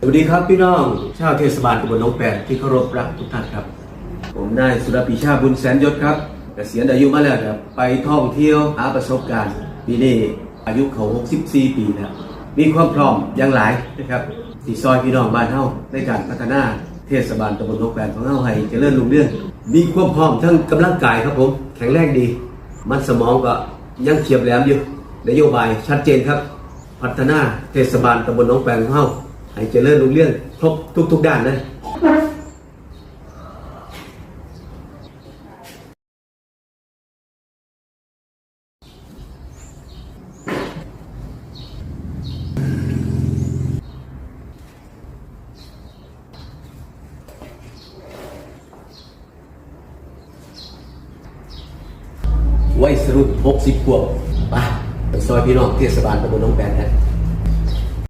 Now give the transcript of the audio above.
สวัสดีครับพี่น้องชาวเทศบาลตำบลหนองแปดที่เคารพรักทุกท่านครับ ผมนายสุรปีชาบุญแสนยศครับเกษียณอายุมาแล้วครับไปท่องเที่ยวหาประสบการณ์ปีนี้อายุเขา 64 ปีแล้วมีความพร้อมอย่างหลายนะครับที่ซอยพี่น้องบ้านเฮาในการพัฒนาเทศบาลตำบลหนองแปดของเฮาให้เจริญรุ่งเรืองมีความพร้อมทั้งกำลังกายครับผมแข็งแรงดี มันสมองก็ยังเฉียบแหลมอยู่นโยบายชัดเจนครับ พัฒนาเทศบาลตำบลหนองแปงของเฮา ให้เจริญรุ่งเรืองครบทุก ๆ ด้านเลยไว้สรุป60ขวบไปไปซอยพี่น้องเทศบาลตำบลหนองแปงกัน